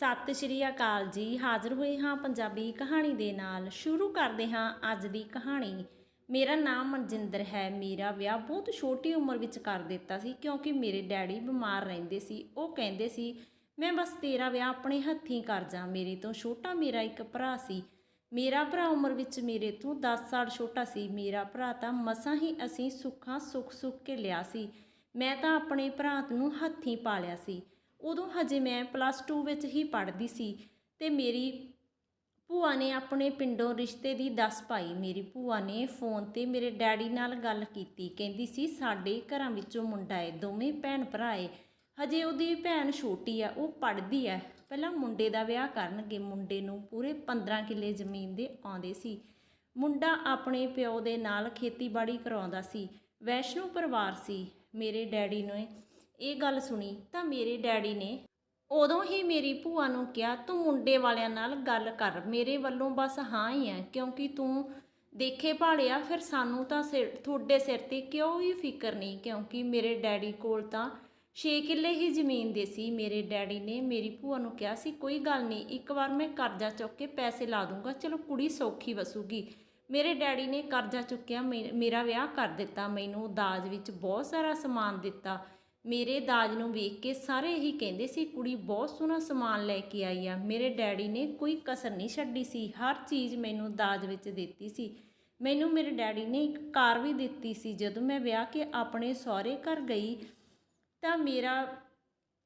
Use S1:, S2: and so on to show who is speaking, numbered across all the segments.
S1: ਸਤਿ ਸ਼੍ਰੀ ਅਕਾਲ ਜੀ। ਹਾਜ਼ਰ ਹੋਏ ਹਾਂ ਪੰਜਾਬੀ ਕਹਾਣੀ ਦੇ ਨਾਲ। ਸ਼ੁਰੂ ਕਰਦੇ ਹਾਂ ਅੱਜ ਦੀ ਕਹਾਣੀ। ਮੇਰਾ ਨਾਮ ਮਨਜਿੰਦਰ ਹੈ। ਮੇਰਾ ਵਿਆਹ ਬਹੁਤ ਛੋਟੀ ਉਮਰ ਵਿੱਚ ਕਰ ਦਿੱਤਾ ਸੀ ਕਿਉਂਕਿ ਮੇਰੇ ਡੈਡੀ ਬਿਮਾਰ ਰਹਿੰਦੇ ਸੀ। ਉਹ ਕਹਿੰਦੇ ਸੀ, ਮੈਂ ਬਸ ਤੇਰਾ ਵਿਆਹ ਆਪਣੇ ਹੱਥੀਂ ਕਰ ਜਾ। ਮੇਰੇ ਤੋਂ ਛੋਟਾ ਮੇਰਾ ਇੱਕ ਭਰਾ ਸੀ। ਮੇਰਾ ਭਰਾ ਉਮਰ ਵਿੱਚ ਮੇਰੇ ਤੋਂ 10 ਸਾਲ ਛੋਟਾ ਸੀ। ਮੇਰਾ ਭਰਾ ਤਾਂ ਮਸਾਂ ਹੀ ਅਸੀਂ ਸੁੱਖਾਂ ਸੁੱਖ ਸੁੱਖ ਕੇ ਲਿਆ ਸੀ। ਮੈਂ ਤਾਂ ਆਪਣੇ ਭਰਾ ਨੂੰ ਹੱਥੀਂ ਪਾਲਿਆ ਸੀ। ਉਦੋਂ ਹਜੇ ਮੈਂ ਪਲੱਸ 2 ਵਿੱਚ ਹੀ ਪੜ੍ਹਦੀ ਸੀ ਤੇ ਮੇਰੀ ਭੂਆ ਨੇ ਆਪਣੇ ਪਿੰਡੋਂ ਰਿਸ਼ਤੇ ਦੀ ਦੱਸ ਪਾਈ। ਮੇਰੀ ਭੂਆ ਨੇ ਫੋਨ ਤੇ ਮੇਰੇ ਡੈਡੀ ਨਾਲ ਗੱਲ ਕੀਤੀ। ਕਹਿੰਦੀ ਸੀ, ਸਾਡੇ ਘਰਾਂ ਵਿੱਚੋਂ ਮੁੰਡਾ ਏ, ਦੋਵੇਂ ਭੈਣ ਭਰਾ ਏ। ਹਜੇ ਉਹਦੀ ਭੈਣ ਛੋਟੀ ਆ, ਉਹ ਪੜ੍ਹਦੀ ਆ। ਪਹਿਲਾਂ ਮੁੰਡੇ ਦਾ ਵਿਆਹ ਕਰਨਗੇ। ਮੁੰਡੇ ਨੂੰ ਪੂਰੇ 15 ਕਿੱਲੇ ਜ਼ਮੀਨ ਦੇ ਆਉਂਦੇ ਸੀ। ਮੁੰਡਾ ਆਪਣੇ ਪਿਓ ਦੇ ਨਾਲ ਖੇਤੀਬਾੜੀ ਕਰਾਉਂਦਾ ਸੀ। ਵੈਸ਼ਨੂ ਪਰਿਵਾਰ ਸੀ। ਮੇਰੇ ਡੈਡੀ ਨੇ ਇਹ ਗੱਲ ਸੁਣੀ ਤਾਂ ਮੇਰੇ ਡੈਡੀ ਨੇ ਉਦੋਂ ਹੀ ਮੇਰੀ ਭੂਆ ਨੂੰ ਕਿਹਾ, ਤੂੰ ਮੁੰਡੇ ਵਾਲਿਆਂ ਨਾਲ ਗੱਲ ਕਰ, ਮੇਰੇ ਵੱਲੋਂ ਬਸ ਹਾਂ ਹੀ ਹੈ, ਕਿਉਂਕਿ ਤੂੰ ਦੇਖੇ ਭਾਲਿਆ, ਫਿਰ ਸਾਨੂੰ ਤਾਂ ਸਿਰ, ਤੁਹਾਡੇ ਸਿਰ ਤੇ ਕਿਉਂ ਵੀ ਫਿਕਰ ਨਹੀਂ? ਕਿਉਂਕਿ ਮੇਰੇ ਡੈਡੀ ਕੋਲ ਤਾਂ 6 ਕਿੱਲੇ ਹੀ ਜ਼ਮੀਨ ਦੇ ਸੀ। ਮੇਰੇ ਡੈਡੀ ਨੇ ਮੇਰੀ ਭੂਆ ਨੂੰ ਕਿਹਾ ਸੀ, ਕੋਈ ਗੱਲ ਨਹੀਂ, ਇੱਕ ਵਾਰ ਮੈਂ ਕਰਜ਼ਾ ਚੁੱਕ ਕੇ ਪੈਸੇ ਲਾ ਦੂੰਗਾ, ਚਲੋ ਕੁੜੀ ਸੌਖੀ ਵਸੂਗੀ। ਮੇਰੇ ਡੈਡੀ ਨੇ ਕਰਜ਼ਾ ਚੁੱਕਿਆ, ਮੇ- ਮੇਰਾ ਵਿਆਹ ਕਰ ਦਿੱਤਾ, ਮੈਨੂੰ ਦਾਜ ਵਿੱਚ ਬਹੁਤ ਸਾਰਾ ਸਮਾਨ ਦਿੱਤਾ। ਮੇਰੇ ਦਾਜ ਨੂੰ ਵੇਖ ਕੇ ਸਾਰੇ ਹੀ ਕਹਿੰਦੇ ਸੀ, ਕੁੜੀ ਬਹੁਤ ਸੋਹਣਾ ਸਮਾਨ ਲੈ ਕੇ ਆਈ ਆ। ਮੇਰੇ ਡੈਡੀ ਨੇ ਕੋਈ ਕਸਰ ਨਹੀਂ ਛੱਡੀ ਸੀ। ਹਰ ਚੀਜ਼ ਮੈਨੂੰ ਦਾਜ ਵਿੱਚ ਦਿੱਤੀ ਸੀ। ਮੈਨੂੰ ਮੇਰੇ ਡੈਡੀ ਨੇ ਇੱਕ ਕਾਰ ਵੀ ਦਿੱਤੀ ਸੀ। ਜਦੋਂ ਮੈਂ ਵਿਆਹ ਕੇ ਆਪਣੇ ਸਹੁਰੇ ਘਰ ਗਈ, ਤਾਂ ਮੇਰਾ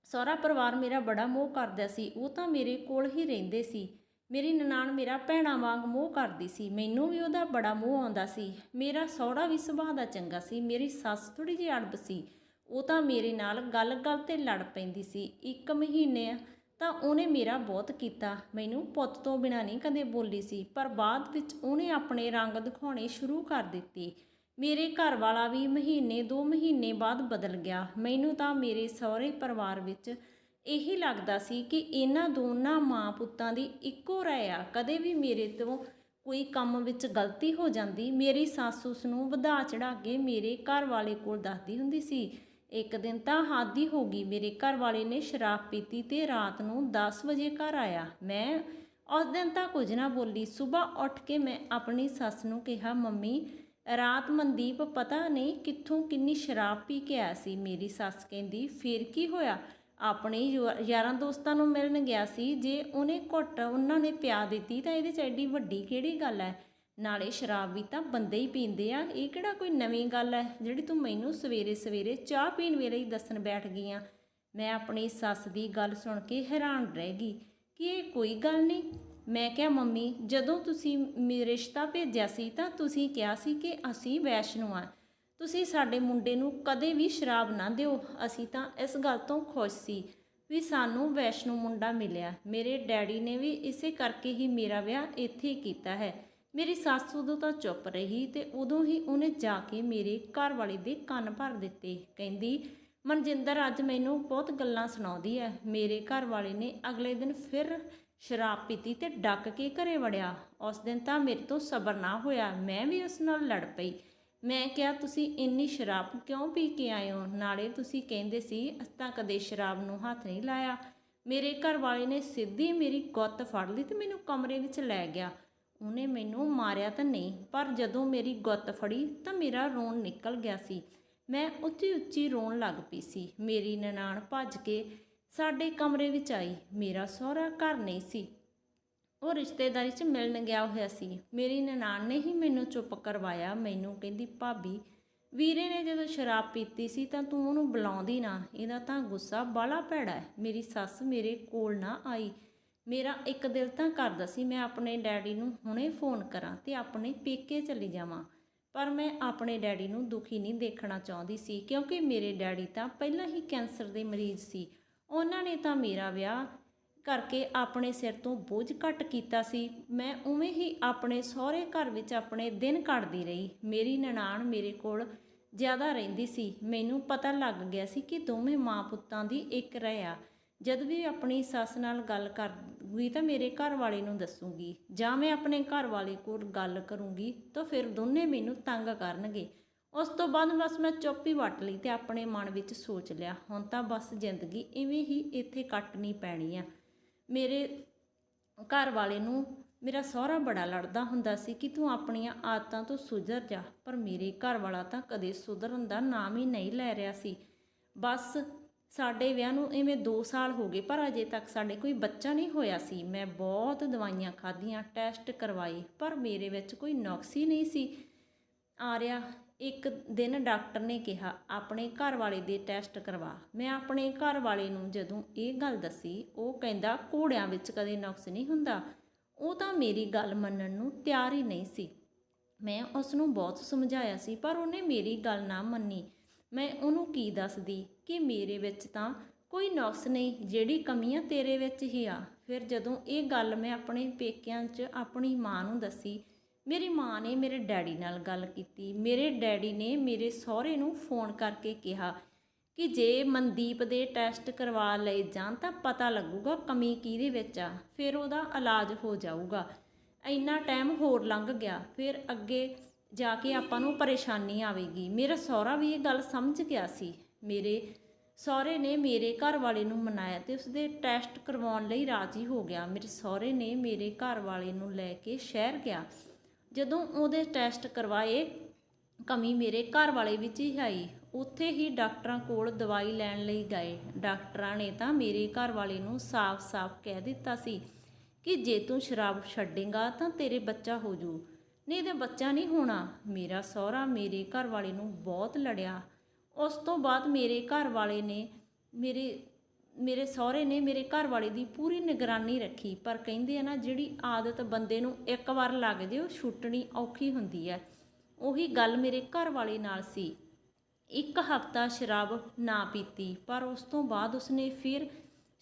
S1: ਸਹੁਰਾ ਪਰਿਵਾਰ ਮੇਰਾ ਬੜਾ ਮੋਹ ਕਰਦਾ ਸੀ। ਉਹ ਤਾਂ ਮੇਰੇ ਕੋਲ ਹੀ ਰਹਿੰਦੇ ਸੀ। ਮੇਰੀ ਨਨਾਣ ਮੇਰਾ ਭੈਣਾ ਵਾਂਗ ਮੋਹ ਕਰਦੀ ਸੀ। ਮੈਨੂੰ ਵੀ ਉਹਦਾ ਬੜਾ ਮੋਹ ਆਉਂਦਾ ਸੀ। ਮੇਰਾ ਸਹੁਰਾ ਵੀ ਸੁਭਾਅ ਦਾ ਚੰਗਾ ਸੀ। ਮੇਰੀ ਸੱਸ ਥੋੜੀ ਜਿਹੀ ਅੜਬ ਸੀ। ਉਹ ਤਾਂ ਮੇਰੇ ਨਾਲ ਗੱਲ-ਗੱਲ ਤੇ ਲੜ ਪੈਂਦੀ ਸੀ ਇੱਕ ਮਹੀਨੇ, ਤਾਂ ਉਹਨੇ ਮੇਰਾ ਬਹੁਤ ਕੀਤਾ। ਮੈਨੂੰ ਪੁੱਤ ਤੋਂ ਬਿਨਾ ਨਹੀਂ ਕਦੇ ਬੋਲੀ ਸੀ, ਪਰ ਬਾਅਦ ਵਿੱਚ ਉਹਨੇ ਆਪਣੇ ਰੰਗ ਦਿਖਾਉਣੇ ਸ਼ੁਰੂ ਕਰ ਦਿੱਤੇ। ਮੇਰੇ ਘਰ ਵਾਲਾ ਵੀ ਮਹੀਨੇ, ਦੋ ਮਹੀਨੇ ਬਾਅਦ ਬਦਲ ਗਿਆ। ਮੈਨੂੰ ਤਾਂ ਮੇਰੇ ਸਹੁਰੇ ਪਰਿਵਾਰ ਵਿੱਚ ਇਹੀ ਲੱਗਦਾ ਸੀ ਕਿ ਇਹਨਾਂ ਦੋਨਾਂ ਮਾਂ ਪੁੱਤਾਂ ਦੀ ਇੱਕੋ ਰਾਇ ਆ। ਕਦੇ ਵੀ ਮੇਰੇ ਤੋਂ ਕੋਈ ਕੰਮ ਵਿੱਚ ਗਲਤੀ ਹੋ ਜਾਂਦੀ, ਮੇਰੀ ਸੱਸ ਉਸ ਨੂੰ ਵਧਾ ਚੜਾ ਕੇ ਮੇਰੇ ਘਰ ਵਾਲੇ ਕੋਲ ਦੱਸਦੀ ਹੁੰਦੀ ਸੀ। ਇੱਕ ਦਿਨ ਤਾਂ ਹਾਦੀ ਹੋ ਗਈ। ਮੇਰੇ ਘਰ ਵਾਲੇ ਨੇ ਸ਼ਰਾਬ ਪੀਤੀ ਤੇ ਰਾਤ ਨੂੰ 10 ਵਜੇ ਘਰ ਆਇਆ। ਮੈਂ ਉਸ ਦਿਨ ਤਾਂ ਕੁਝ ਨਾ ਬੋਲੀ। ਸਵੇਰ ਉੱਠ ਕੇ ਮੈਂ ਆਪਣੀ ਸੱਸ ਨੂੰ ਕਿਹਾ, ਮੰਮੀ, ਰਾਤ ਮਨਦੀਪ ਪਤਾ ਨਹੀਂ ਕਿੱਥੋਂ ਕਿੰਨੀ ਸ਼ਰਾਬ ਪੀ ਕੇ ਆਇਆ ਸੀ। ਮੇਰੀ ਸੱਸ ਕਹਿੰਦੀ, ਫੇਰ ਕੀ ਹੋਇਆ? ਆਪਣੇ ਯਾ- ਯਾਰਾਂ ਦੋਸਤਾਂ ਨੂੰ ਮਿਲਣ ਗਿਆ ਸੀ। ਜੇ ਉਹਨੇ ਘੁੱਟ ਉਹਨਾਂ ਨੇ ਪਿਆ ਦਿੱਤੀ ਤਾਂ ਇਹਦੇ ਚ ਐਡੀ ਵੱਡੀ ਕਿਹੜੀ ਗੱਲ ਹੈ? ਨਾਲੇ ਸ਼ਰਾਬ ਵੀ ਤਾਂ ਬੰਦੇ ਹੀ ਪੀਂਦੇ ਆ। ਇਹ ਕਿਹੜਾ ਕੋਈ ਨਵੀਂ ਗੱਲ ਹੈ ਜਿਹੜੀ ਤੂੰ ਮੈਨੂੰ ਸਵੇਰੇ ਸਵੇਰੇ ਚਾਹ ਪੀਣ ਵੇਲੇ ਹੀ ਦੱਸਣ ਬੈਠ ਗਈ ਆ। ਮੈਂ ਆਪਣੀ ਸੱਸ ਦੀ ਗੱਲ ਸੁਣ ਕੇ ਹੈਰਾਨ ਰਹਿ ਗਈ ਕਿ ਇਹ ਕੋਈ ਗੱਲ ਨਹੀਂ ਮੈਂ ਕਿਹਾ, ਮੰਮੀ, ਜਦੋਂ ਤੁਸੀਂ ਮੇਰੇ ਰਿਸ਼ਤਾ ਭੇਜਿਆ ਸੀ ਤਾਂ ਤੁਸੀਂ ਕਿਹਾ ਸੀ ਕਿ ਅਸੀਂ ਵੈਸ਼ਨੂ ਆ। ਤੁਸੀਂ ਸਾਡੇ ਮੁੰਡੇ ਨੂੰ ਕਦੇ ਵੀ ਸ਼ਰਾਬ ਨਾ ਦਿਓ। ਅਸੀਂ ਤਾਂ ਇਸ ਗੱਲ ਤੋਂ ਖੁਸ਼ ਸੀ ਵੀ ਸਾਨੂੰ ਵੈਸ਼ਨੂ ਮੁੰਡਾ ਮਿਲਿਆ। ਮੇਰੇ ਡੈਡੀ ਨੇ ਵੀ ਇਸੇ ਕਰਕੇ ਹੀ ਮੇਰਾ ਵਿਆਹ ਇੱਥੇ ਕੀਤਾ ਹੈ। ਮੇਰੀ ਸੱਸ ਉਦੋਂ ਤਾਂ ਚੁੱਪ ਰਹੀ ਤੇ ਉਦੋਂ ਹੀ ਉਹਨੇ ਜਾ ਕੇ ਮੇਰੇ ਘਰ ਵਾਲੇ ਦੇ ਕੰਨ ਭਰ ਦਿੱਤੇ। ਕਹਿੰਦੀ, ਮਨਜਿੰਦਰ, ਅੱਜ ਮੈਨੂੰ ਬਹੁਤ ਗੱਲਾਂ ਸੁਣਾਉਂਦੀ ਹੈ ਮੇਰੇ ਘਰ ਵਾਲੇ ਨੇ ਅਗਲੇ ਦਿਨ ਫਿਰ ਸ਼ਰਾਬ ਪੀਤੀ ਤੇ ਡੱਕ ਕੇ ਘਰੇ ਵੜਿਆ। ਉਸ ਦਿਨ ਤਾਂ ਮੇਰੇ ਤੋਂ ਸਬਰ ਨਾ ਹੋਇਆ। ਮੈਂ ਵੀ ਉਸ ਨਾਲ ਲੜ ਪਈ। ਮੈਂ ਕਿਹਾ, ਤੁਸੀਂ ਇੰਨੀ ਸ਼ਰਾਬ ਕਿਉਂ ਪੀ ਕੇ ਆਏ ਹੋ? ਨਾਲੇ ਤੁਸੀਂ ਕਹਿੰਦੇ ਸੀ, ਅਸੀਂ ਤਾਂ ਕਦੇ ਸ਼ਰਾਬ ਨੂੰ ਹੱਥ ਨਹੀਂ ਲਾਇਆ। ਮੇਰੇ ਘਰ ਵਾਲੇ ਨੇ ਸਿੱਧੀ ਮੇਰੀ ਗੁੱਤ ਫੜ ਲਈ ਤੇ ਮੈਨੂੰ ਕਮਰੇ ਵਿੱਚ ਲੈ ਗਿਆ। ਉਹਨੇ ਮੈਨੂੰ ਮਾਰਿਆ ਤਾਂ ਨਹੀਂ, ਪਰ ਜਦੋਂ ਮੇਰੀ ਗੁੱਤ ਫੜੀ ਤਾਂ ਮੇਰਾ ਰੋਣ ਨਿਕਲ ਗਿਆ ਸੀ। ਮੈਂ ਉੱਚੀ ਉੱਚੀ ਰੋਣ ਲੱਗ ਪਈ ਸੀ। ਮੇਰੀ ਨਨਾਣ ਭੱਜ ਕੇ ਸਾਡੇ ਕਮਰੇ ਵਿੱਚ ਆਈ। ਮੇਰਾ ਸਹੁਰਾ ਘਰ ਨਹੀਂ ਸੀ। ਉਹ ਰਿਸ਼ਤੇਦਾਰੀ 'ਚ ਮਿਲਣ ਗਿਆ ਹੋਇਆ ਸੀ। ਮੇਰੀ ਨਨਾਣ ਨੇ ਹੀ ਮੈਨੂੰ ਚੁੱਪ ਕਰਵਾਇਆ। ਮੈਨੂੰ ਕਹਿੰਦੀ, ਭਾਬੀ, ਵੀਰੇ ਨੇ ਜਦੋਂ ਸ਼ਰਾਬ ਪੀਤੀ ਸੀ ਤਾਂ ਤੂੰ ਉਹਨੂੰ ਬੁਲਾਉਂਦੀ ਨਾ। ਇਹਦਾ ਤਾਂ ਗੁੱਸਾ ਬਾਲਾ ਭੈੜਾ ਹੈ। ਮੇਰੀ ਸੱਸ ਮੇਰੇ ਕੋਲ ਨਾ ਆਈ। ਮੇਰਾ ਇੱਕ ਦਿਲ ਤਾਂ ਕਰਦਾ ਸੀ ਮੈਂ ਆਪਣੇ ਡੈਡੀ ਨੂੰ ਹੁਣੇ ਫੋਨ ਕਰਾਂ ਤੇ ਆਪਣੇ ਪੇਕੇ ਚਲੀ ਜਾਵਾਂ। ਪਰ ਮੈਂ ਆਪਣੇ ਡੈਡੀ ਨੂੰ ਦੁਖੀ ਨਹੀਂ ਦੇਖਣਾ ਚਾਹੁੰਦੀ ਸੀ ਕਿਉਂਕਿ ਮੇਰੇ ਡੈਡੀ ਤਾਂ ਪਹਿਲਾਂ ਹੀ ਕੈਂਸਰ ਦੇ ਮਰੀਜ਼ ਸੀ। ਉਹਨਾਂ ਨੇ ਤਾਂ ਮੇਰਾ ਵਿਆਹ ਕਰਕੇ ਆਪਣੇ ਸਿਰ ਤੋਂ ਬੋਝ ਘੱਟ ਕੀਤਾ ਸੀ। ਮੈਂ ਉਵੇਂ ਹੀ ਆਪਣੇ ਸਹੁਰੇ ਘਰ ਵਿੱਚ ਆਪਣੇ ਦਿਨ ਕੱਢਦੀ ਰਹੀ। ਮੇਰੀ ਨਨਾਣ ਮੇਰੇ ਕੋਲ ਜ਼ਿਆਦਾ ਰਹਿੰਦੀ ਸੀ। ਮੈਨੂੰ ਪਤਾ ਲੱਗ ਗਿਆ ਸੀ ਕਿ ਦੋਵੇਂ ਮਾਂ ਪੁੱਤਾਂ ਦੀ ਇੱਕ ਰਹਿ ਆ। ਜਦ ਵੀ ਆਪਣੀ ਸੱਸ ਨਾਲ ਗੱਲ ਕਰ ਕਰੂਗੀ ਤਾਂ ਮੇਰੇ ਘਰ ਵਾਲੇ ਨੂੰ ਦੱਸੂਗੀ। ਜਾਂ ਮੈਂ ਆਪਣੇ ਘਰ ਵਾਲੇ ਕੋਲ ਗੱਲ ਕਰੂੰਗੀ ਤਾਂ ਫਿਰ ਦੋਨੇ ਮੈਨੂੰ ਤੰਗ ਕਰਨਗੇ। ਉਸ ਤੋਂ ਬਾਅਦ ਬਸ ਮੈਂ ਚੁੱਪ ਹੀ ਵੱਟ ਲਈ ਤੇ ਆਪਣੇ ਮਨ ਵਿੱਚ ਸੋਚ ਲਿਆ, ਹੁਣ ਤਾਂ ਬਸ ਜ਼ਿੰਦਗੀ ਇਵੇਂ ਹੀ ਇੱਥੇ ਕੱਟਣੀ ਪੈਣੀ ਆ। ਮੇਰੇ ਘਰ ਵਾਲੇ ਨੂੰ ਮੇਰਾ ਸਹੁਰਾ ਬੜਾ ਲੜਦਾ ਹੁੰਦਾ ਸੀ ਕਿ ਤੂੰ ਆਪਣੀਆਂ ਆਦਤਾਂ ਤੋਂ ਸੁਧਰ ਜਾ, ਪਰ ਮੇਰੇ ਘਰ ਵਾਲਾ ਤਾਂ ਕਦੇ ਸੁਧਰਨ ਦਾ ਨਾਮ ਹੀ ਨਹੀਂ ਲੈ ਰਿਹਾ ਸੀ। ਬਸ ਸਾਡੇ ਵਿਆਹ ਨੂੰ ਇਵੇਂ 2 ਸਾਲ ਹੋ ਗਏ, ਪਰ ਅਜੇ ਤੱਕ ਸਾਡੇ ਕੋਈ ਬੱਚਾ ਨਹੀਂ ਹੋਇਆ ਸੀ। ਮੈਂ ਬਹੁਤ ਦਵਾਈਆਂ ਖਾਧੀਆਂ, ਟੈਸਟ ਕਰਵਾਏ, ਪਰ ਮੇਰੇ ਵਿੱਚ ਕੋਈ ਨੁਕਸ ਹੀ ਨਹੀਂ ਸੀ। ਆ ਰਿਹਾ, ਇੱਕ ਦਿਨ ਡਾਕਟਰ ਨੇ ਕਿਹਾ, ਆਪਣੇ ਘਰ ਵਾਲੇ ਦੇ ਟੈਸਟ ਕਰਵਾ। ਮੈਂ ਆਪਣੇ ਘਰ ਵਾਲੇ ਨੂੰ ਜਦੋਂ ਇਹ ਗੱਲ ਦੱਸੀ, ਉਹ ਕਹਿੰਦਾ, ਘੋੜਿਆਂ ਵਿੱਚ ਕਦੇ ਨੁਕਸ ਨਹੀਂ ਹੁੰਦਾ। ਉਹ ਤਾਂ ਮੇਰੀ ਗੱਲ ਮੰਨਣ ਨੂੰ ਤਿਆਰ ਹੀ ਨਹੀਂ ਸੀ। ਮੈਂ ਉਸ ਨੂੰ ਬਹੁਤ ਸਮਝਾਇਆ ਸੀ, ਪਰ ਉਹਨੇ ਮੇਰੀ ਗੱਲ ਨਾ ਮੰਨੀ। ਮੈਂ ਉਹਨੂੰ ਕੀ ਦੱਸਦੀ ਕਿ ਮੇਰੇ ਵਿੱਚ ਤਾਂ ਕੋਈ ਨੁਕਸ ਨਹੀਂ, ਜਿਹੜੀ ਕਮੀਆਂ ਤੇਰੇ ਵਿੱਚ ਹੀ ਆ। ਫਿਰ ਜਦੋਂ ਇਹ ਗੱਲ ਮੈਂ ਆਪਣੇ ਪੇਕਿਆਂ 'ਚ ਆਪਣੀ ਮਾਂ ਨੂੰ ਦੱਸੀ, ਮੇਰੀ ਮਾਂ ਨੇ ਮੇਰੇ ਡੈਡੀ ਨਾਲ ਗੱਲ ਕੀਤੀ। ਮੇਰੇ ਡੈਡੀ ਨੇ ਮੇਰੇ ਸਹੁਰੇ ਨੂੰ ਫੋਨ ਕਰਕੇ ਕਿਹਾ ਕਿ ਜੇ ਮਨਦੀਪ ਦੇ ਟੈਸਟ ਕਰਵਾ ਲਏ ਜਾਣ ਤਾਂ ਪਤਾ ਲੱਗੂਗਾ ਕਮੀ ਕਿਹਦੇ ਵਿੱਚ ਆ। ਫਿਰ ਉਹਦਾ ਇਲਾਜ ਹੋ ਜਾਊਗਾ। ਇੰਨਾ ਟਾਈਮ ਹੋਰ ਲੰਘ ਗਿਆ। ਫਿਰ ਅੱਗੇ ਜਾ ਕੇ ਆਪਾਂ ਨੂੰ ਪਰੇਸ਼ਾਨੀ ਆਵੇਗੀ। ਮੇਰਾ ਸਹੁਰਾ ਵੀ ਇਹ ਗੱਲ ਸਮਝ ਗਿਆ ਸੀ। ਮੇਰੇ ਸਹੁਰੇ ਨੇ ਮੇਰੇ ਘਰ ਵਾਲੇ ਨੂੰ ਮਨਾਇਆ ਤੇ ਉਸਦੇ ਟੈਸਟ ਕਰਵਾਉਣ ਲਈ ਰਾਜੀ ਹੋ ਗਿਆ। ਮੇਰੇ ਸਹੁਰੇ ਨੇ ਮੇਰੇ ਘਰ ਵਾਲੇ ਨੂੰ ਲੈ ਕੇ ਸ਼ਹਿਰ ਗਿਆ। ਜਦੋਂ ਉਹਦੇ ਟੈਸਟ ਕਰਵਾਏ, ਕਮੀ ਮੇਰੇ ਘਰ ਵਾਲੇ ਵਿੱਚ ਹੀ ਆਈ। ਉੱਥੇ ਹੀ ਡਾਕਟਰਾਂ ਕੋਲ ਦਵਾਈ ਲੈਣ ਲਈ ਗਏ। ਡਾਕਟਰਾਂ ਨੇ ਤਾਂ ਮੇਰੇ ਘਰ ਵਾਲੇ ਨੂੰ ਸਾਫ਼-ਸਾਫ਼ ਕਹਿ ਦਿੱਤਾ ਸੀ ਕਿ ਜੇ ਤੂੰ ਸ਼ਰਾਬ ਛੱਡੇਗਾ ਤਾਂ ਤੇਰੇ ਬੱਚਾ ਹੋ ਜੂ। ਨਹੀਂ ਤੇ ਬੱਚਾ ਨਹੀਂ ਹੋਣਾ। ਮੇਰਾ ਸਹੁਰਾ ਮੇਰੇ ਘਰ ਵਾਲੇ ਨੂੰ ਬਹੁਤ ਲੜਿਆ। ਉਸ ਤੋਂ ਬਾਅਦ ਮੇਰੇ ਘਰ ਵਾਲੇ ਨੇ ਮੇਰੇ ਮੇਰੇ ਸਹੁਰੇ ਨੇ ਮੇਰੇ ਘਰ ਵਾਲੇ ਦੀ ਪੂਰੀ ਨਿਗਰਾਨੀ ਰੱਖੀ। ਪਰ ਕਹਿੰਦੇ ਆ ਨਾ, ਜਿਹੜੀ ਆਦਤ ਬੰਦੇ ਨੂੰ ਇੱਕ ਵਾਰ ਲੱਗ ਜੇ, ਉਹ ਛੁੱਟਣੀ ਔਖੀ ਹੁੰਦੀ ਹੈ। ਉਹੀ ਗੱਲ ਮੇਰੇ ਘਰ ਵਾਲੇ ਨਾਲ ਸੀ। ਇੱਕ ਹਫਤਾ ਸ਼ਰਾਬ ਨਾ ਪੀਤੀ, ਪਰ ਉਸ ਤੋਂ ਬਾਅਦ ਉਸਨੇ ਫਿਰ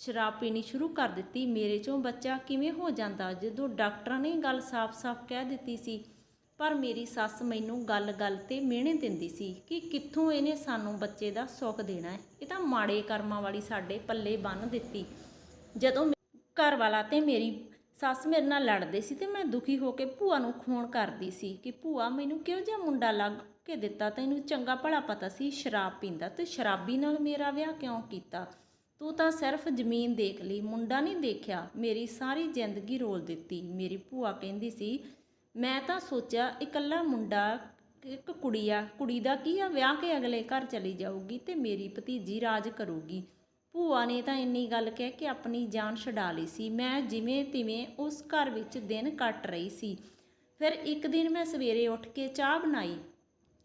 S1: ਸ਼ਰਾਬ ਪੀਣੀ ਸ਼ੁਰੂ ਕਰ ਦਿੱਤੀ। ਮੇਰੇ ਚੋਂ ਬੱਚਾ ਕਿਵੇਂ ਹੋ ਜਾਂਦਾ? ਜਦੋਂ ਡਾਕਟਰਾਂ ਨੇ ਗੱਲ ਸਾਫ਼-ਸਾਫ਼ ਕਹਿ ਦਿੱਤੀ ਸੀ, ਪਰ ਮੇਰੀ ਸੱਸ ਮੈਨੂੰ ਗੱਲ-ਗੱਲ ਤੇ ਮਿਹਣੇ ਦਿੰਦੀ ਸੀ ਕਿ ਕਿੱਥੋਂ ਇਹਨੇ ਸਾਨੂੰ ਬੱਚੇ ਦਾ ਸੁੱਖ ਦੇਣਾ ਹੈ। ਇਹ ਤਾਂ ਮਾੜੇ ਕਰਮਾਂ ਵਾਲੀ ਸਾਡੇ ਪੱਲੇ ਬੰਨ ਦਿੱਤੀ। ਜਦੋਂ ਘਰ ਵਾਲਾ ਤੇ ਮੇਰੀ ਸੱਸ ਮੇਰੇ ਨਾਲ ਲੜਦੇ ਸੀ ਤੇ ਮੈਂ ਦੁਖੀ ਹੋ ਕੇ ਭੂਆ ਨੂੰ ਫੋਨ ਕਰਦੀ ਸੀ ਕਿ ਭੂਆ ਮੈਨੂੰ ਕਿਹੋ ਜਿਹਾ ਮੁੰਡਾ ਲੱਗ ਕੇ ਦਿੱਤਾ? ਤੈਨੂੰ ਚੰਗਾ ਭਲਾ ਪਤਾ ਸੀ ਸ਼ਰਾਬ ਪੀਂਦਾ ਤੇ ਸ਼ਰਾਬੀ ਨਾਲ ਮੇਰਾ ਵਿਆਹ ਕਿਉਂ ਕੀਤਾ? ਤੂੰ ਤਾਂ ਸਿਰਫ ਜ਼ਮੀਨ ਦੇਖ ਲਈ, ਮੁੰਡਾ ਨਹੀਂ ਦੇਖਿਆ। ਮੇਰੀ ਸਾਰੀ ਜ਼ਿੰਦਗੀ ਰੋਲ ਦਿੱਤੀ। ਮੇਰੀ ਭੂਆ ਕਹਿੰਦੀ ਸੀ, ਮੈਂ ਤਾਂ ਸੋਚਿਆ ਇਕੱਲਾ ਮੁੰਡਾ, ਇੱਕ ਕੁੜੀ ਆ ਕੁੜੀ ਦਾ ਕੀ ਆ? ਵਿਆਹ ਕੇ ਅਗਲੇ ਘਰ ਚਲੀ ਜਾਊਗੀ ਤੇ ਮੇਰੀ ਭਤੀਜੀ ਰਾਜ ਕਰੂਗੀ। ਭੂਆ ਨੇ ਤਾਂ ਇੰਨੀ ਗੱਲ ਕਹਿ ਕੇ ਆਪਣੀ ਜਾਨ ਛਡਾ ਲਈ ਸੀ। ਮੈਂ ਜਿਵੇਂ ਤਿਵੇਂ ਉਸ ਘਰ ਵਿੱਚ ਦਿਨ ਕੱਟ ਰਹੀ ਸੀ। ਫਿਰ ਇੱਕ ਦਿਨ ਮੈਂ ਸਵੇਰੇ ਉੱਠ ਕੇ ਚਾਹ ਬਣਾਈ।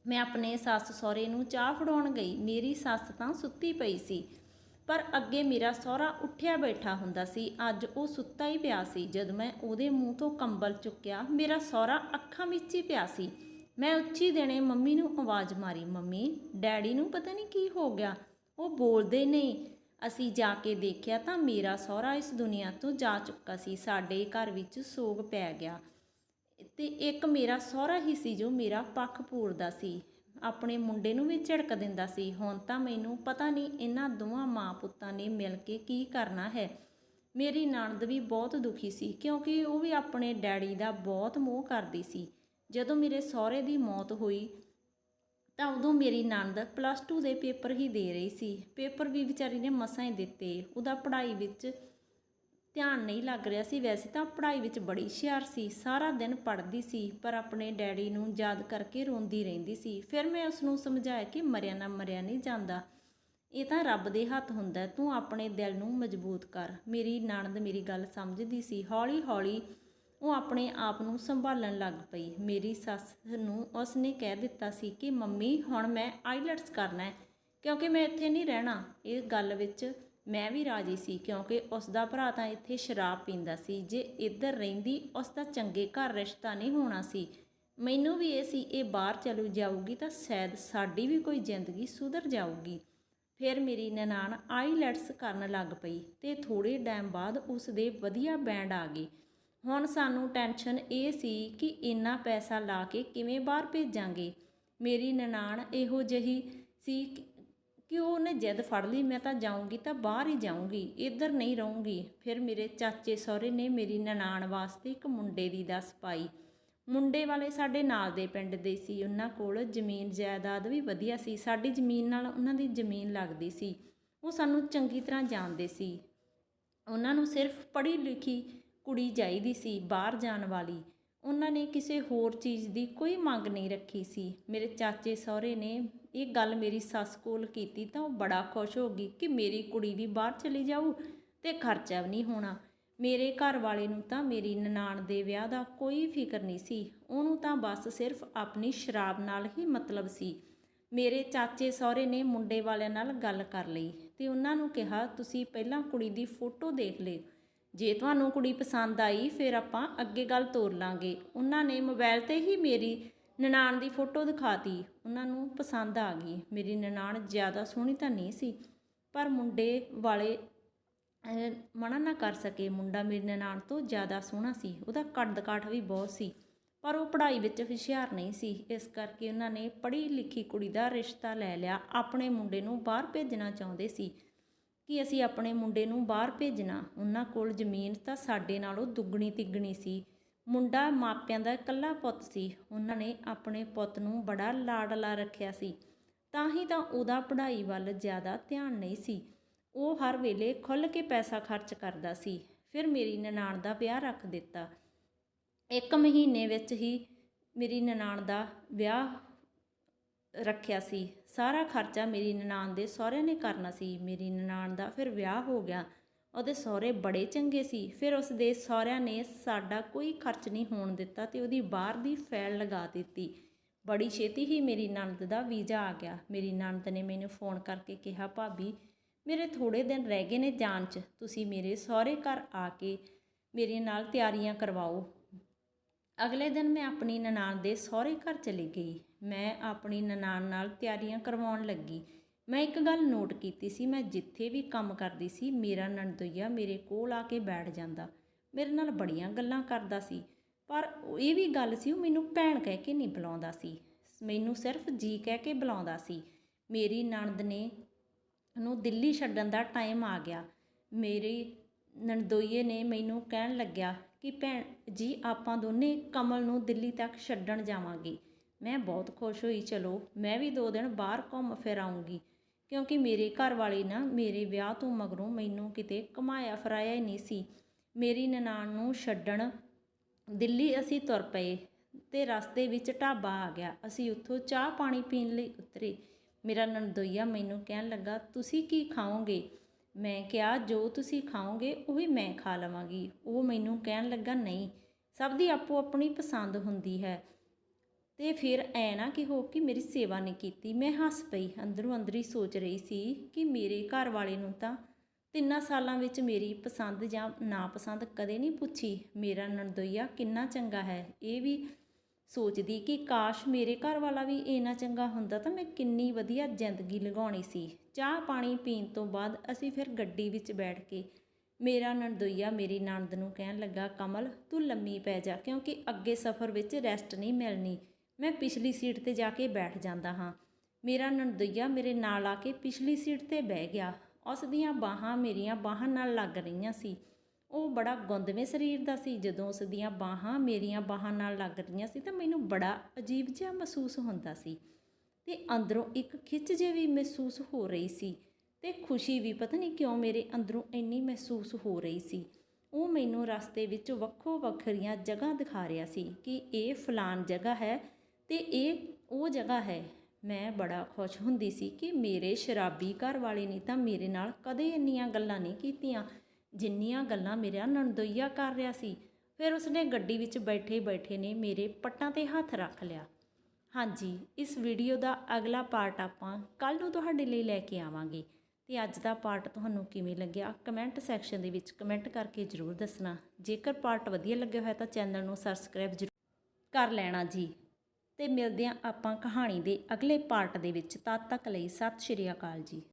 S1: ਮੈਂ ਆਪਣੇ ਸੱਸ ਸਹੁਰੇ ਨੂੰ ਚਾਹ ਫੜਾਉਣ ਗਈ। ਮੇਰੀ ਸੱਸ ਤਾਂ ਸੁੱਤੀ ਪਈ ਸੀ। ਪਰ ਅੱਗੇ ਮੇਰਾ ਸਹੁਰਾ ਉੱਠਿਆ ਬੈਠਾ ਹੁੰਦਾ ਸੀ। ਅੱਜ ਉਹ ਸੁੱਤਾ ਹੀ ਪਿਆ ਸੀ। ਜਦ ਮੈਂ ਉਹਦੇ ਮੂੰਹ ਤੋਂ ਕੰਬਲ ਚੁੱਕਿਆ, ਮੇਰਾ ਸਹੁਰਾ ਅੱਖਾਂ ਵਿੱਚ ਹੀ ਪਿਆ ਸੀ। ਮੈਂ ਉੱਚੀ ਦੇਣੇ ਮੰਮੀ ਨੂੰ ਆਵਾਜ਼ ਮਾਰੀ, ਮੰਮੀ, ਡੈਡੀ ਨੂੰ ਪਤਾ ਨਹੀਂ ਕੀ ਹੋ ਗਿਆ? ਉਹ ਬੋਲਦੇ ਨਹੀਂ। ਅਸੀਂ ਜਾ ਕੇ ਦੇਖਿਆ ਤਾਂ ਮੇਰਾ ਸਹੁਰਾ ਇਸ ਦੁਨੀਆ ਤੋਂ ਜਾ ਚੁੱਕਾ ਸੀ। ਸਾਡੇ ਘਰ ਵਿੱਚ ਸੋਗ ਪੈ ਗਿਆ। ਤੇ ਇੱਕ ਮੇਰਾ ਸਹੁਰਾ ਹੀ ਸੀ ਜੋ ਮੇਰਾ ਪੱਖ ਪੂਰਦਾ ਸੀ। ਆਪਣੇ ਮੁੰਡੇ ਨੂੰ ਵੀ ਝਿੜਕ ਦਿੰਦਾ ਸੀ। ਹੁਣ ਤਾਂ ਮੈਨੂੰ ਪਤਾ ਨਹੀਂ ਇਹਨਾਂ ਦੋਵਾਂ ਮਾਂ ਪੁੱਤਾਂ ਨੇ ਮਿਲ ਕੇ ਕੀ ਕਰਨਾ ਹੈ। ਮੇਰੀ ਨਣਦ ਵੀ ਬਹੁਤ ਦੁਖੀ ਸੀ ਕਿਉਂਕਿ ਉਹ ਵੀ ਆਪਣੇ ਡੈਡੀ ਦਾ ਬਹੁਤ ਮੋਹ ਕਰਦੀ ਸੀ। ਜਦੋਂ ਮੇਰੇ ਸਹੁਰੇ ਦੀ ਮੌਤ ਹੋਈ ਤਾਂ ਉਦੋਂ ਮੇਰੀ ਨਣਦ ਪਲੱਸ 2 ਦੇ ਪੇਪਰ ਹੀ ਦੇ ਰਹੀ ਸੀ। ਪੇਪਰ ਵੀ ਵਿਚਾਰੀ ਨੇ ਮਸਾਂ ਹੀ ਦਿੱਤੇ। ਉਹਦਾ ਪੜ੍ਹਾਈ ਵਿੱਚ ਧਿਆਨ ਨਹੀਂ ਲੱਗ ਰਿਹਾ ਸੀ। ਵੈਸੇ ਤਾਂ ਪੜ੍ਹਾਈ ਵਿੱਚ ਬੜੀ ਹੁਸ਼ਿਆਰ ਸੀ। ਸਾਰਾ ਦਿਨ ਪੜ੍ਹਦੀ ਸੀ, ਪਰ ਆਪਣੇ ਡੈਡੀ ਨੂੰ ਯਾਦ ਕਰਕੇ ਰੋਂਦੀ ਰਹਿੰਦੀ ਸੀ। ਫਿਰ ਮੈਂ ਉਸ ਨੂੰ ਸਮਝਾਇਆ ਕਿ ਮਰਿਆ ਨਾ ਮਰਿਆ ਨਹੀਂ ਜਾਂਦਾ। ਇਹ ਤਾਂ ਰੱਬ ਦੇ ਹੱਥ ਹੁੰਦਾ ਤੂੰ ਆਪਣੇ ਦਿਲ ਨੂੰ ਮਜ਼ਬੂਤ ਕਰ। ਮੇਰੀ ਨਣਦ ਮੇਰੀ ਗੱਲ ਸਮਝਦੀ ਸੀ। ਹੌਲੀ ਹੌਲੀ ਉਹ ਆਪਣੇ ਆਪ ਨੂੰ ਸੰਭਾਲਣ ਲੱਗ ਪਈ। ਮੇਰੀ ਸੱਸ ਨੂੰ ਉਸ ਨੇ ਕਹਿ ਦਿੱਤਾ ਸੀ ਕਿ, ਮੰਮੀ, ਹੁਣ ਮੈਂ ਆਈਲੈਟਸ ਕਰਨਾ ਹੈ, ਕਿਉਂਕਿ ਮੈਂ ਇੱਥੇ ਨਹੀਂ ਰਹਿਣਾ। ਇਹ ਗੱਲ ਵਿੱਚ ਮੈਂ ਵੀ ਰਾਜੀ ਸੀ ਕਿਉਂਕਿ ਉਸ ਦਾ ਭਰਾ ਤਾਂ ਇੱਥੇ ਸ਼ਰਾਬ ਪੀਂਦਾ ਸੀ। ਜੇ ਇੱਧਰ ਰਹਿੰਦੀ ਉਸ ਦਾ ਚੰਗੇ ਘਰ ਰਿਸ਼ਤਾ ਨਹੀਂ ਹੋਣਾ ਸੀ। ਮੈਨੂੰ ਵੀ ਇਹ ਸੀ, ਇਹ ਬਾਹਰ ਚਲੂ ਜਾਊਗੀ ਤਾਂ ਸ਼ਾਇਦ ਸਾਡੀ ਵੀ ਕੋਈ ਜ਼ਿੰਦਗੀ ਸੁਧਰ ਜਾਊਗੀ। ਫਿਰ ਮੇਰੀ ਨਨਾਣ ਆਈਲੈਟਸ ਕਰਨ ਲੱਗ ਪਈ ਤੇ ਥੋੜੇ ਟਾਈਮ ਬਾਅਦ ਉਸ ਦੇ ਵਧੀਆ ਬੈਂਡ ਆ ਗਏ। ਹੁਣ ਸਾਨੂੰ ਟੈਨਸ਼ਨ ਇਹ ਸੀ ਕਿ ਇੰਨਾ ਪੈਸਾ ਲਾ ਕੇ ਕਿਵੇਂ ਬਾਹਰ ਭੇਜਾਂਗੇ? ਮੇਰੀ ਨਨਾਣ ਇਹੋ ਜਿਹੀ ਸੀ ਕਿ- ਕਿ ਉਹਨੇ ਜਿੱਦ ਫੜ ਲਈ, ਮੈਂ ਤਾਂ ਜਾਊਂਗੀ, ਤਾਂ ਬਾਹਰ ਹੀ ਜਾਊਂਗੀ, ਇੱਧਰ ਨਹੀਂ ਰਹੂੰਗੀ। ਫਿਰ ਮੇਰੇ ਚਾਚੇ ਸਹੁਰੇ ਨੇ ਮੇਰੀ ਨਨਾਣ ਵਾਸਤੇ ਇੱਕ ਮੁੰਡੇ ਦੀ ਦੱਸ ਪਾਈ। ਮੁੰਡੇ ਵਾਲੇ ਸਾਡੇ ਨਾਲ ਦੇ ਪਿੰਡ ਦੇ ਸੀ, ਉਹਨਾਂ ਕੋਲ ਜ਼ਮੀਨ ਜਾਇਦਾਦ ਵੀ ਵਧੀਆ ਸੀ, ਸਾਡੀ ਜ਼ਮੀਨ ਨਾਲ ਉਹਨਾਂ ਦੀ ਜ਼ਮੀਨ ਲੱਗਦੀ ਸੀ। ਉਹ ਸਾਨੂੰ ਚੰਗੀ ਤਰ੍ਹਾਂ ਜਾਣਦੇ ਸੀ। ਉਹਨਾਂ ਨੂੰ ਸਿਰਫ ਪੜ੍ਹੀ ਲਿਖੀ ਕੁੜੀ ਚਾਹੀਦੀ ਸੀ, ਬਾਹਰ ਜਾਣ ਵਾਲੀ। ਉਹਨਾਂ ਨੇ ਕਿਸੇ ਹੋਰ ਚੀਜ਼ ਦੀ ਕੋਈ ਮੰਗ ਨਹੀਂ ਰੱਖੀ ਸੀ। ਮੇਰੇ ਚਾਚੇ ਸਹੁਰੇ ਨੇ ਇਹ ਗੱਲ ਮੇਰੀ ਸੱਸ ਕੋਲ ਕੀਤੀ ਤਾਂ ਉਹ ਬੜਾ ਖੁਸ਼ ਹੋ ਗਈ ਕਿ ਮੇਰੀ ਕੁੜੀ ਵੀ ਬਾਹਰ ਚਲੀ ਜਾਊ ਤੇ ਖਰਚਾ ਵੀ ਨਹੀਂ ਹੋਣਾ। ਮੇਰੇ ਘਰ ਵਾਲੇ ਨੂੰ ਤਾਂ ਮੇਰੀ ਨਨਾਣ ਦੇ ਵਿਆਹ ਦਾ ਕੋਈ ਫਿਕਰ ਨਹੀਂ ਸੀ। ਉਹਨੂੰ ਤਾਂ ਬਸ ਸਿਰਫ ਆਪਣੀ ਸ਼ਰਾਬ ਨਾਲ ਹੀ ਮਤਲਬ ਸੀ। ਮੇਰੇ ਚਾਚੇ ਸਹੁਰੇ ਨੇ ਮੁੰਡੇ ਵਾਲਿਆਂ ਨਾਲ ਗੱਲ ਕਰ ਲਈ ਤੇ ਉਹਨਾਂ ਨੂੰ ਕਿਹਾ, ਤੁਸੀਂ ਪਹਿਲਾਂ ਕੁੜੀ ਦੀ ਫੋਟੋ ਦੇਖ ਲਿਓ। ਜੇ ਤੁਹਾਨੂੰ ਕੁੜੀ ਪਸੰਦ ਆਈ, ਫਿਰ ਆਪਾਂ ਅੱਗੇ ਗੱਲ ਤੋਰ ਲਾਂਗੇ। ਉਹਨਾਂ ਨੇ ਮੋਬਾਈਲ ਤੇ ਹੀ ਮੇਰੀ ਨਨਾਣ ਦੀ ਫੋਟੋ ਦਿਖਾਤੀ। ਉਹਨਾਂ ਨੂੰ ਪਸੰਦ ਆ ਗਈ। ਮੇਰੀ ਨਨਾਣ ਜ਼ਿਆਦਾ ਸੋਹਣੀ ਤਾਂ ਨਹੀਂ ਸੀ, ਪਰ ਮੁੰਡੇ ਵਾਲੇ ਮਨਾ ਨਾ ਕਰ ਸਕੇ। ਮੁੰਡਾ ਮੇਰੀ ਨਨਾਣ ਤੋਂ ਜ਼ਿਆਦਾ ਸੋਹਣਾ ਸੀ। ਉਹਦਾ ਕੱਦ ਕਾਠ ਵੀ ਬਹੁਤ ਸੀ, ਪਰ ਉਹ ਪੜ੍ਹਾਈ ਵਿੱਚ ਹੁਸ਼ਿਆਰ ਨਹੀਂ ਸੀ। ਇਸ ਕਰਕੇ ਉਹਨਾਂ ਨੇ ਪੜ੍ਹੀ ਲਿਖੀ ਕੁੜੀ ਦਾ ਰਿਸ਼ਤਾ ਲੈ ਲਿਆ। ਆਪਣੇ ਮੁੰਡੇ ਨੂੰ ਬਾਹਰ ਭੇਜਣਾ ਚਾਹੁੰਦੇ ਸੀ। ਕਿ ਅਸੀਂ ਆਪਣੇ ਮੁੰਡੇ ਨੂੰ ਬਾਹਰ ਭੇਜਣਾ। ਉਹਨਾਂ ਕੋਲ ਜ਼ਮੀਨ ਤਾਂ ਸਾਡੇ ਨਾਲੋਂ ਦੁੱਗਣੀ ਤਿੱਗਣੀ ਸੀ। ਮੁੰਡਾ ਮਾਪਿਆਂ ਦਾ ਇਕੱਲਾ ਪੁੱਤ ਸੀ। ਉਹਨਾਂ ਨੇ ਆਪਣੇ ਪੁੱਤ ਨੂੰ ਬੜਾ ਲਾਡਲਾ ਰੱਖਿਆ ਸੀ। ਤਾਂ ਹੀ ਤਾਂ ਉਹਦਾ ਪੜ੍ਹਾਈ ਵੱਲ ਜ਼ਿਆਦਾ ਧਿਆਨ ਨਹੀਂ ਸੀ। ਉਹ ਹਰ ਵੇਲੇ ਖੁੱਲ੍ਹ ਕੇ ਪੈਸਾ ਖਰਚ ਕਰਦਾ ਸੀ। ਫਿਰ ਮੇਰੀ ਨਨਾਣ ਦਾ ਵਿਆਹ ਰੱਖ ਦਿੱਤਾ। ਇੱਕ ਮਹੀਨੇ ਵਿੱਚ ਹੀ ਮੇਰੀ ਨਨਾਣ ਦਾ ਵਿਆਹ ਰੱਖਿਆ ਸੀ। ਸਾਰਾ ਖਰਚਾ ਮੇਰੀ ਨਨਾਣ ਦੇ ਸਹੁਰੇ ਨੇ ਕਰਨਾ ਸੀ। ਮੇਰੀ ਨਨਾਣ ਦਾ ਫਿਰ ਵਿਆਹ ਹੋ ਗਿਆ। ਉਹਦੇ ਸਹੁਰੇ ਬੜੇ ਚੰਗੇ ਸੀ। ਫਿਰ ਉਸ ਦੇ ਸਹੁਰਿਆਂ ਨੇ ਸਾਡਾ ਕੋਈ ਖਰਚ ਨਹੀਂ ਹੋਣ ਦਿੱਤਾ ਤੇ ਉਹਦੀ ਬਾਹਰ ਦੀ ਫੈਲ ਲਗਾ ਦਿੱਤੀ। ਬੜੀ ਛੇਤੀ ਹੀ ਮੇਰੀ ਨਣਦ ਦਾ ਵੀਜ਼ਾ ਆ ਗਿਆ। ਮੇਰੀ ਨਣਦ ਨੇ ਮੈਨੂੰ ਫੋਨ ਕਰਕੇ ਕਿਹਾ, ਭਾਬੀ, ਮੇਰੇ ਥੋੜੇ ਦਿਨ ਰਹਿ ਗਏ ਨੇ ਜਾਣ 'ਚ। ਤੁਸੀਂ ਮੇਰੇ ਸਹੁਰੇ ਘਰ ਆ ਕੇ ਮੇਰੇ ਨਾਲ ਤਿਆਰੀਆਂ ਕਰਵਾਓ। ਅਗਲੇ ਦਿਨ ਮੈਂ ਆਪਣੀ ਨਨਾਣ ਦੇ ਸਹੁਰੇ ਘਰ ਚਲੀ ਗਈ। ਮੈਂ ਆਪਣੀ ਨਨਾਣ ਨਾਲ ਤਿਆਰੀਆਂ ਕਰਵਾਉਣ ਲੱਗੀ। ਮੈਂ ਇੱਕ ਗੱਲ ਨੋਟ ਕੀਤੀ ਸੀ, ਮੈਂ ਜਿੱਥੇ ਵੀ ਕੰਮ ਕਰਦੀ ਸੀ, ਮੇਰਾ ਨਣਦੋਈਆ ਮੇਰੇ ਕੋਲ ਆ ਕੇ ਬੈਠ ਜਾਂਦਾ। ਮੇਰੇ ਨਾਲ ਬੜੀਆਂ ਗੱਲਾਂ ਕਰਦਾ ਸੀ, ਪਰ ਇਹ ਵੀ ਗੱਲ ਸੀ, ਉਹ ਮੈਨੂੰ ਭੈਣ ਕਹਿ ਕੇ ਨਹੀਂ ਬੁਲਾਉਂਦਾ ਸੀ। ਮੈਨੂੰ ਸਿਰਫ ਜੀ ਕਹਿ ਕੇ ਬੁਲਾਉਂਦਾ ਸੀ। ਮੇਰੀ ਨਣਦ ਨੇ ਨੂੰ ਦਿੱਲੀ ਛੱਡਣ ਦਾ ਟਾਈਮ ਆ ਗਿਆ। ਮੇਰੀ ਨਣਦੋਈਏ ਨੇ ਮੈਨੂੰ ਕਹਿਣ ਲੱਗਿਆ ਕਿ ਭੈਣ ਜੀ, ਆਪਾਂ ਦੋਨੇ ਕਮਲ ਨੂੰ ਦਿੱਲੀ ਤੱਕ ਛੱਡਣ ਜਾਵਾਂਗੇ। ਮੈਂ ਬਹੁਤ ਖੁਸ਼ ਹੋਈ, ਚਲੋ, ਮੈਂ ਵੀ ਦੋ ਦਿਨ ਬਾਹਰ ਘੁੰਮ ਫਿਰ ਆਉਂਗੀ ਕਿਉਂਕਿ ਮੇਰੇ ਘਰ ਵਾਲੇ ਨਾ ਮੇਰੇ ਵਿਆਹ ਤੋਂ ਮਗਰੋਂ ਮੈਨੂੰ ਕਿਤੇ ਕਮਾਇਆ ਫਰਾਇਆ ਹੀ ਨਹੀਂ ਸੀ। ਮੇਰੀ ਨਨਾਣ ਨੂੰ ਛੱਡਣ ਦਿੱਲੀ ਅਸੀਂ ਤੁਰ ਪਏ ਤੇ ਰਸਤੇ ਵਿੱਚ ਢਾਬਾ ਆ ਗਿਆ। ਅਸੀਂ ਉੱਥੋਂ ਚਾਹ ਪਾਣੀ ਪੀਣ ਲਈ ਉਤਰੇ। ਮੇਰਾ ਨਣਦੋਈਆ ਮੈਨੂੰ ਕਹਿਣ ਲੱਗਾ, ਤੁਸੀਂ ਕੀ ਖਾਓਗੇ? ਮੈਂ ਕਿਹਾ, ਜੋ ਤੁਸੀਂ ਖਾਓਗੇ, ਉਹੀ ਮੈਂ ਖਾ ਲਵਾਂਗੀ। ਉਹ ਮੈਨੂੰ ਕਹਿਣ ਲੱਗਾ, ਨਹੀਂ, ਸਭ ਦੀ ਆਪੋ ਆਪਣੀ ਪਸੰਦ ਹੁੰਦੀ ਹੈ। ਤੇ ਫਿਰ ਐ ਨਾ ਕਿ ਹੋ ਕਿ ਮੇਰੀ ਸੇਵਾ ਨਹੀਂ ਕੀਤੀ। ਮੈਂ ਹੱਸ ਪਈ, ਅੰਦਰੋਂ ਅੰਦਰ ਹੀ ਸੋਚ ਰਹੀ ਸੀ ਕਿ ਮੇਰੇ ਘਰ ਵਾਲੇ ਨੂੰ ਤਾਂ ਤਿੰਨਾਂ ਸਾਲਾਂ ਵਿੱਚ ਮੇਰੀ ਪਸੰਦ ਜਾਂ ਨਾਪਸੰਦ ਕਦੇ ਨਹੀਂ ਪੁੱਛੀ। ਮੇਰਾ ਨਣਦੋਈਆ ਕਿੰਨਾ ਚੰਗਾ ਹੈ, ਇਹ ਵੀ ਸੋਚਦੀ ਕਿ ਕਾਸ਼ ਮੇਰੇ ਘਰ ਵਾਲਾ ਵੀ ਇੰਨਾ ਚੰਗਾ ਹੁੰਦਾ ਤਾਂ ਮੈਂ ਕਿੰਨੀ ਵਧੀਆ ਜ਼ਿੰਦਗੀ ਲਗਾਉਣੀ ਸੀ। ਚਾਹ ਪਾਣੀ ਪੀਣ ਤੋਂ ਬਾਅਦ ਅਸੀਂ ਫਿਰ ਗੱਡੀ ਵਿੱਚ ਬੈਠ ਕੇ ਮੇਰਾ ਨਣਦੋਈਆ ਮੇਰੀ ਨਣਦ ਨੂੰ ਕਹਿਣ ਲੱਗਾ, ਕਮਲ, ਤੂੰ ਲੰਮੀ ਪੈ ਜਾ ਕਿਉਂਕਿ ਅੱਗੇ ਸਫ਼ਰ ਵਿੱਚ ਰੈਸਟ ਨਹੀਂ ਮਿਲਣੀ। ਮੈਂ ਪਿਛਲੀ ਸੀਟ ਤੇ ਜਾ ਕੇ ਬੈਠ ਜਾਂਦਾ ਹਾਂ। ਮੇਰਾ ਨਣਦਈਆ ਮੇਰੇ ਨਾਲ ਆ ਕੇ ਪਿਛਲੀ ਸੀਟ ਤੇ ਬਹਿ ਗਿਆ। ਉਸ ਦੀਆਂ ਬਾਹਾਂ ਮੇਰੀਆਂ ਬਾਹਾਂ ਨਾਲ ਲੱਗ ਰਹੀਆਂ ਸੀ। ਉਹ ਬੜਾ ਗੁੰਦਵੇਂ ਸਰੀਰ ਦਾ ਸੀ। ਜਦੋਂ ਉਸ ਦੀਆਂ ਬਾਹਾਂ ਮੇਰੀਆਂ ਬਾਹਾਂ ਨਾਲ ਲੱਗ ਰਹੀਆਂ ਸੀ ਤਾਂ ਮੈਨੂੰ ਬੜਾ ਅਜੀਬ ਜਿਹਾ ਮਹਿਸੂਸ ਹੁੰਦਾ ਸੀ ਤੇ ਅੰਦਰੋਂ ਇੱਕ ਖਿੱਚ ਜਿਹੀ ਵੀ ਮਹਿਸੂਸ ਹੋ ਰਹੀ ਸੀ ਤੇ ਖੁਸ਼ੀ ਵੀ ਪਤਾ ਨਹੀਂ ਕਿਉਂ ਮੇਰੇ ਅੰਦਰੋਂ ਇੰਨੀ ਮਹਿਸੂਸ ਹੋ ਰਹੀ ਸੀ। ਉਹ ਮੈਨੂੰ ਰਸਤੇ ਵਿੱਚ ਵੱਖੋ ਵੱਖਰੀਆਂ ਜਗ੍ਹਾ ਦਿਖਾ ਰਿਹਾ ਸੀ ਕਿ ਇਹ ਫਲਾਨ ਜਗ੍ਹਾ ਹੈ ਤੇ ਇਹ, ਉਹ ਜਗ੍ਹਾ ਹੈ। ਮੈਂ ਬੜਾ ਖੁਸ਼ ਹੁੰਦੀ ਸੀ ਕਿ ਮੇਰੇ ਸ਼ਰਾਬੀ ਘਰ ਵਾਲੇ ਨੇ ਤਾਂ ਮੇਰੇ ਨਾਲ ਕਦੇ ਇੰਨੀਆਂ ਗੱਲਾਂ ਨਹੀਂ ਕੀਤੀਆਂ। ਜਿੰਨੀਆਂ ਗੱਲਾਂ ਮੇਰਾ ਨਣਦੋਈਆ ਕਰ ਰਿਹਾ ਸੀ, ਫਿਰ ਉਸਨੇ ਗੱਡੀ ਵਿੱਚ ਬੈਠੇ ਬੈਠੇ ਨੇ ਮੇਰੇ ਪੱਟਾਂ ਤੇ ਹੱਥ ਰੱਖ ਲਿਆ। ਹਾਂਜੀ, ਇਸ ਵੀਡੀਓ ਦਾ ਅਗਲਾ ਪਾਰਟ ਆਪਾਂ ਕੱਲ ਨੂੰ ਤੁਹਾਡੇ ਲਈ ਲੈ ਕੇ ਆਵਾਂਗੇ। ਤੇ ਅੱਜ ਦਾ ਪਾਰਟ ਤੁਹਾਨੂੰ ਕਿਵੇਂ ਲੱਗਿਆ, ਕਮੈਂਟ ਸੈਕਸ਼ਨ ਦੇ ਵਿੱਚ ਕਮੈਂਟ ਕਰਕੇ ਜ਼ਰੂਰ ਦੱਸਣਾ। ਜੇਕਰ ਪਾਰਟ ਵਧੀਆ ਲੱਗਿਆ ਹੋਇਆ ਤਾਂ ਚੈਨਲ ਨੂੰ ਸਬਸਕ੍ਰਾਈਬ ਜ਼ਰੂਰ ਕਰ ਲੈਣਾ ਜੀ। ਅਤੇ ਮਿਲਦੇ ਹਾਂ ਆਪਾਂ ਕਹਾਣੀ ਦੇ ਅਗਲੇ ਪਾਰਟ ਦੇ ਵਿੱਚ ਤਦ ਤੱਕ ਲਈ ਸਤਿ ਸ਼੍ਰੀ ਅਕਾਲ ਜੀ।